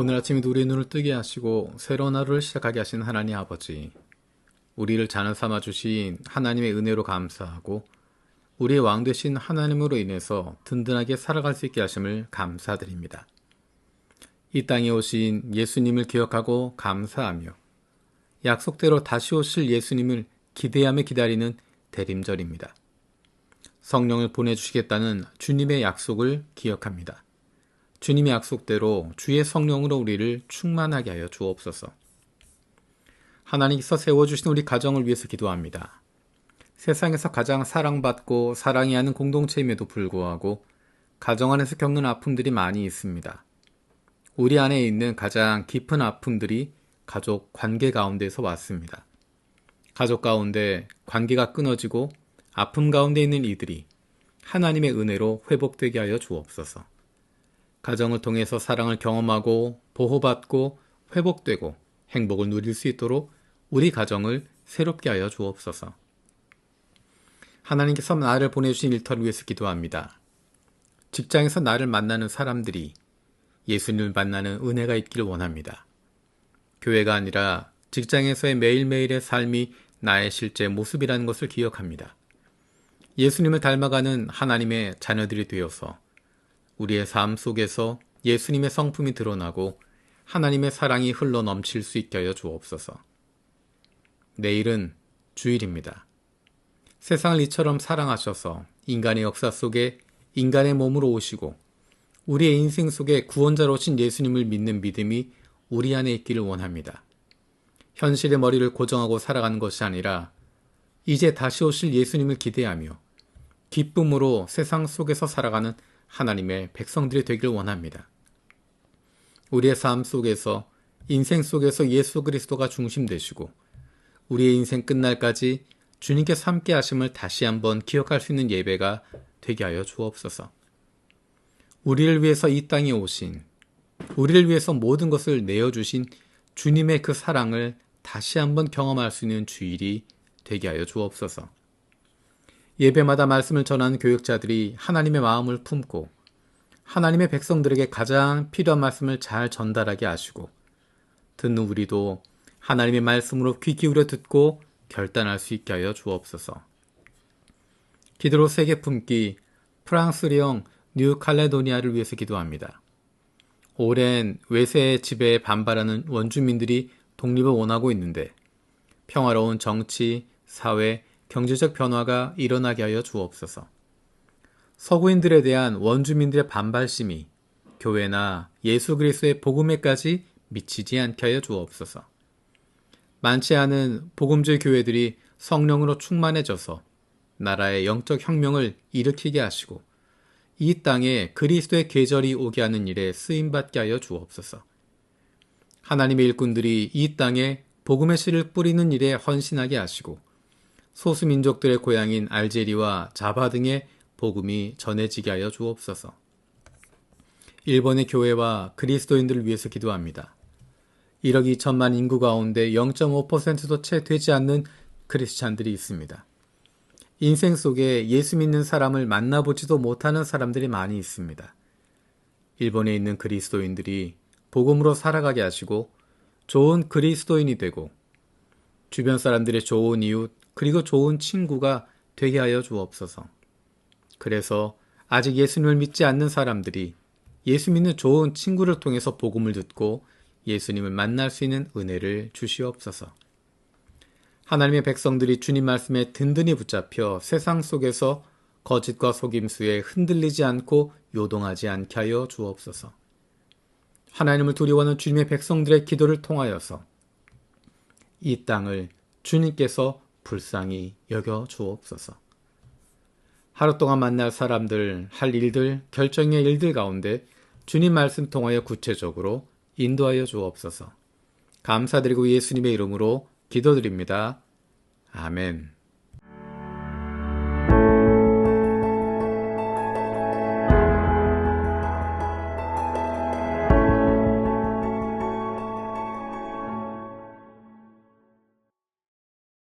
오늘 아침에도 우리의 눈을 뜨게 하시고 새로운 하루를 시작하게 하신 하나님 아버지, 우리를 자녀 삼아 주신 하나님의 은혜로 감사하고 우리의 왕 되신 하나님으로 인해서 든든하게 살아갈 수 있게 하심을 감사드립니다. 이 땅에 오신 예수님을 기억하고 감사하며 약속대로 다시 오실 예수님을 기대하며 기다리는 대림절입니다. 성령을 보내주시겠다는 주님의 약속을 기억합니다. 주님의 약속대로 주의 성령으로 우리를 충만하게 하여 주옵소서. 하나님께서 세워주신 우리 가정을 위해서 기도합니다. 세상에서 가장 사랑받고 사랑해야 하는 공동체임에도 불구하고 가정 안에서 겪는 아픔들이 많이 있습니다. 우리 안에 있는 가장 깊은 아픔들이 가족 관계 가운데서 왔습니다. 가족 가운데 관계가 끊어지고 아픔 가운데 있는 이들이 하나님의 은혜로 회복되게 하여 주옵소서. 가정을 통해서 사랑을 경험하고 보호받고 회복되고 행복을 누릴 수 있도록 우리 가정을 새롭게 하여 주옵소서. 하나님께서 나를 보내주신 일터를 위해서 기도합니다. 직장에서 나를 만나는 사람들이 예수님을 만나는 은혜가 있기를 원합니다. 교회가 아니라 직장에서의 매일매일의 삶이 나의 실제 모습이라는 것을 기억합니다. 예수님을 닮아가는 하나님의 자녀들이 되어서 우리의 삶 속에서 예수님의 성품이 드러나고 하나님의 사랑이 흘러 넘칠 수 있게 하여 주옵소서. 내일은 주일입니다. 세상을 이처럼 사랑하셔서 인간의 역사 속에 인간의 몸으로 오시고 우리의 인생 속에 구원자로 오신 예수님을 믿는 믿음이 우리 안에 있기를 원합니다. 현실의 머리를 고정하고 살아가는 것이 아니라 이제 다시 오실 예수님을 기대하며 기쁨으로 세상 속에서 살아가는 하나님의 백성들이 되길 원합니다. 우리의 삶 속에서 인생 속에서 예수 그리스도가 중심 되시고 우리의 인생 끝날까지 주님께 함께 하심을 다시 한번 기억할 수 있는 예배가 되게 하여 주옵소서. 우리를 위해서 이 땅에 오신 우리를 위해서 모든 것을 내어 주신 주님의 그 사랑을 다시 한번 경험할 수 있는 주일이 되게 하여 주옵소서. 예배마다 말씀을 전하는 교육자들이 하나님의 마음을 품고 하나님의 백성들에게 가장 필요한 말씀을 잘 전달하게 하시고 듣는 우리도 하나님의 말씀으로 귀 기울여 듣고 결단할 수 있게 하여 주옵소서. 기도로 세계 품기 프랑스령 뉴 칼레도니아를 위해서 기도합니다. 오랜 외세의 지배에 반발하는 원주민들이 독립을 원하고 있는데 평화로운 정치, 사회, 경제적 변화가 일어나게 하여 주옵소서. 서구인들에 대한 원주민들의 반발 심이 교회나 예수 그리스도의 복음에까지 미치지 않게 하여 주옵소서. 많지 않은 복음주의 교회들이 성령으로 충만해져서 나라의 영적 혁명을 일으키게 하시고 이 땅에 그리스도의 계절이 오게 하는 일에 쓰임 받게 하여 주옵소서. 하나님의 일꾼들이 이 땅에 복음의 씨를 뿌리는 일에 헌신하게 하시고 소수민족들의 고향인 알제리와 자바 등의 복음이 전해지게 하여 주옵소서. 일본의 교회와 그리스도인들을 위해서 기도합니다. 1억 2천만 인구 가운데 0.5%도 채 되지 않는 크리스찬들이 있습니다. 인생 속에 예수 믿는 사람을 만나보지도 못하는 사람들이 많이 있습니다. 일본에 있는 그리스도인들이 복음으로 살아가게 하시고 좋은 그리스도인이 되고 주변 사람들의 좋은 이웃, 그리고 좋은 친구가 되게 하여 주옵소서. 그래서 아직 예수님을 믿지 않는 사람들이 예수 믿는 좋은 친구를 통해서 복음을 듣고 예수님을 만날 수 있는 은혜를 주시옵소서. 하나님의 백성들이 주님 말씀에 든든히 붙잡혀 세상 속에서 거짓과 속임수에 흔들리지 않고 요동하지 않게 하여 주옵소서. 하나님을 두려워하는 주님의 백성들의 기도를 통하여서 이 땅을 주님께서 불쌍히 여겨 주옵소서. 하루 동안 만날 사람들, 할 일들, 결정의 일들 가운데 주님 말씀 통하여 구체적으로 인도하여 주옵소서. 감사드리고 예수님의 이름으로 기도드립니다. 아멘.